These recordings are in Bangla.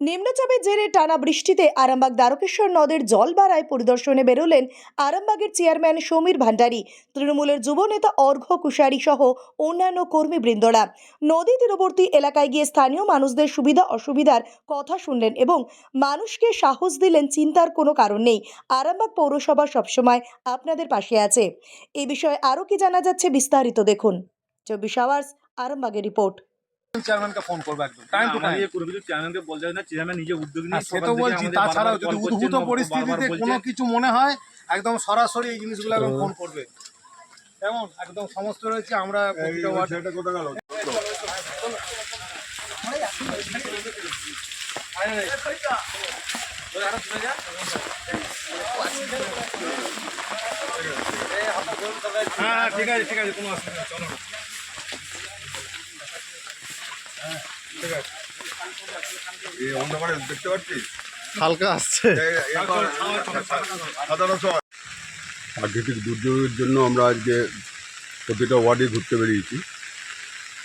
নিম্নচাপের জেরে টানা বৃষ্টিতে আরামবাগ দ্বারকেশ্বর নদের জল বাড়ায় পরিদর্শনে বেরোলেন আরামবাগের চেয়ারম্যান সমীর ভান্ডারী। তৃণমূলের যুবনেতা অর্ঘ্য কুশারি সহ অন্যান্য কর্মীবৃন্দরা। নদী তীরবর্তী এলাকায় গিয়ে স্থানীয় মানুষদের সুবিধা অসুবিধার কথা শুনলেন এবং মানুষকে সাহস দিলেন চিন্তার কোনো কারণ নেই। আরামবাগ পৌরসভা সবসময় আপনাদের পাশে আছে। এ বিষয়ে আরও কি জানা যাচ্ছে বিস্তারিত দেখুন। চব্বিশ আওয়ার্স, আরামবাগের রিপোর্ট। চেয়ারম্যানকে ফোন করব একদম। টাইম টু টাইম আমাদের করবি চেয়ারম্যানকে বলতে না চেয়ারম্যান নিজে উদ্যোগ নিয়ে সে তো বলছি তাছাড়াও যদি উদ্ভূত পরিস্থিতিতে কোনো কিছু মনে হয় একদম সরাসরি এই জিনিসগুলো একদম ফোন করবে। কেমন? একদম সমস্ত রয়েছে আমরা প্রতিটা ওয়ার্ড- হ্যাঁ, ঠিক আছে ঠিক আছে কোনো অসুবিধা চলো হ্যাঁ, ঠিক আছে এই অন্ধকারে দেখতে পাচ্ছিস? হালকা আসছে। প্রাকৃতিক দুর্যোগের জন্য আমরা আজকে প্রতিটা ওয়ার্ডে ঘুরতে বেরিয়েছি।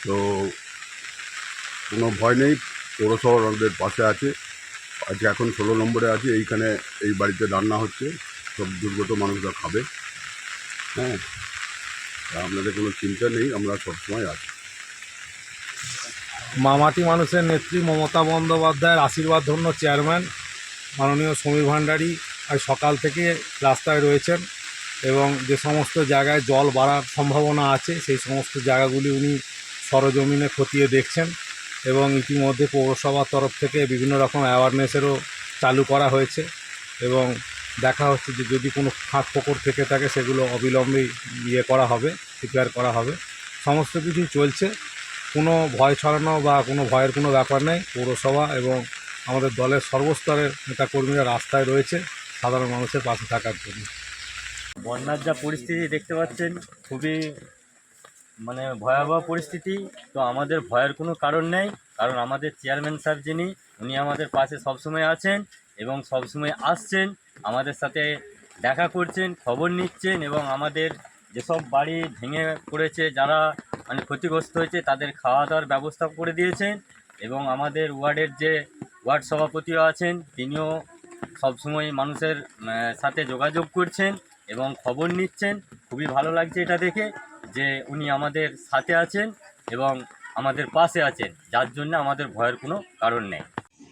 তো কোনো ভয় নেই পৌরসভা আমাদের পাশে আছে। আজকে এখন ষোলো নম্বরে আছে এইখানে এই বাড়িতে রান্না হচ্ছে। সব দুর্গত মানুষরা খাবে। হ্যাঁ তা আপনাদের কোনো চিন্তা নেই আমরা সবসময় আছি। মামাটি মানুষের নেত্রী মমতা বন্দ্যোপাধ্যায়ের আশীর্বাদ ধন্য চেয়ারম্যান, মাননীয় সমীর ভান্ডারী আজ সকাল থেকে রাস্তায় রয়েছেন এবং যে সমস্ত জায়গায় জল বাড়ার সম্ভাবনা আছে, সেই সমস্ত জায়গাগুলি উনি সরজমিনে খতিয়ে দেখছেন এবং ইতিমধ্যে পৌরসভার তরফ থেকে বিভিন্ন রকম অ্যাওয়ারনেসেরও চালু করা হয়েছে এবং দেখা হচ্ছে যে যদি কোনো ফাঁক ফোকর থেকে থাকে, সেগুলো অবিলম্বে ইয়ে করা হবে প্রিপেয়ার করা হবে। সমস্ত কিছুই চলছে। কোনো ভয় ছড়ানো বা কোনো ভয়ের কোনো ব্যাপার নেই, পৌরসভা এবং আমাদের দলের সর্বস্তরের নেতাকর্মীরা রাস্তায় রয়েছে, সাধারণ মানুষের পাশে থাকার জন্য। বন্যার যা পরিস্থিতি দেখতে পাচ্ছেন, খুবই মানে ভয়াবহ পরিস্থিতি। তো আমাদের ভয়ের কোনো কারণ নেই, কারণ আমাদের চেয়ারম্যান স্যার যিনি, উনি আমাদের পাশে সবসময় আছেন এবং সবসময় আসছেন, আমাদের সাথে দেখা করছেন, খবর নিচ্ছেন এবং আমাদের যেসব বাড়ি ভেঙে পড়েছে, যারা মানে ক্ষতিগ্রস্ত হয়েছে, তাদের খাওয়া দাওয়ার ব্যবস্থা করে দিয়েছেন এবং আমাদের ওয়ার্ডের যে ওয়ার্ড সভাপতিও আছেন, তিনিও সবসময় মানুষের সাথে যোগাযোগ করছেন এবং খবর নিচ্ছেন। খুবই ভালো লাগছে এটা দেখে যে উনি আমাদের সাথে আছেন এবং আমাদের পাশে আছেন, যার জন্য আমাদের ভয়ের কোনো কারণ নেই।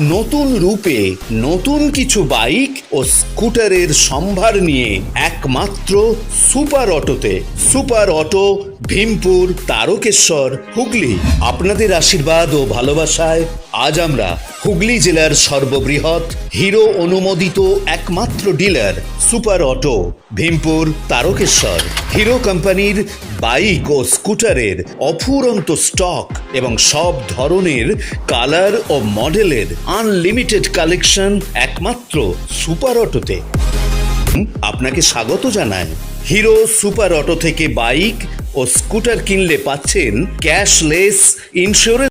নতুন রূপে নতুন কিছু বাইক ও স্কুটারের সম্ভার নিয়ে একমাত্র সুপার অটোতে। Super auto, Bhimpur, Tarakeswar, Hooghly. আপনাদের আশীর্বাদ ও ভালোবাসায় আজ আমরা হুগলি জেলার সর্ববৃহৎ, হিরো অনুমোদিত একমাত্র dealer super auto, Bhimpur, Tarakeswar. Hero কোম্পানির বাইক ও স্কুটারের অফুরন্ত স্টক এবং সব ধরনের কালার ও মডেলের আনলিমিটেড কালেকশন একমাত্র সুপার অটোতে আপনাকে স্বাগত জানায় হিরো সুপার অটো থেকে বাইক ও স্কুটার কিনলে পাচ্ছেন ক্যাশলেস ইন্স্যুরেন্স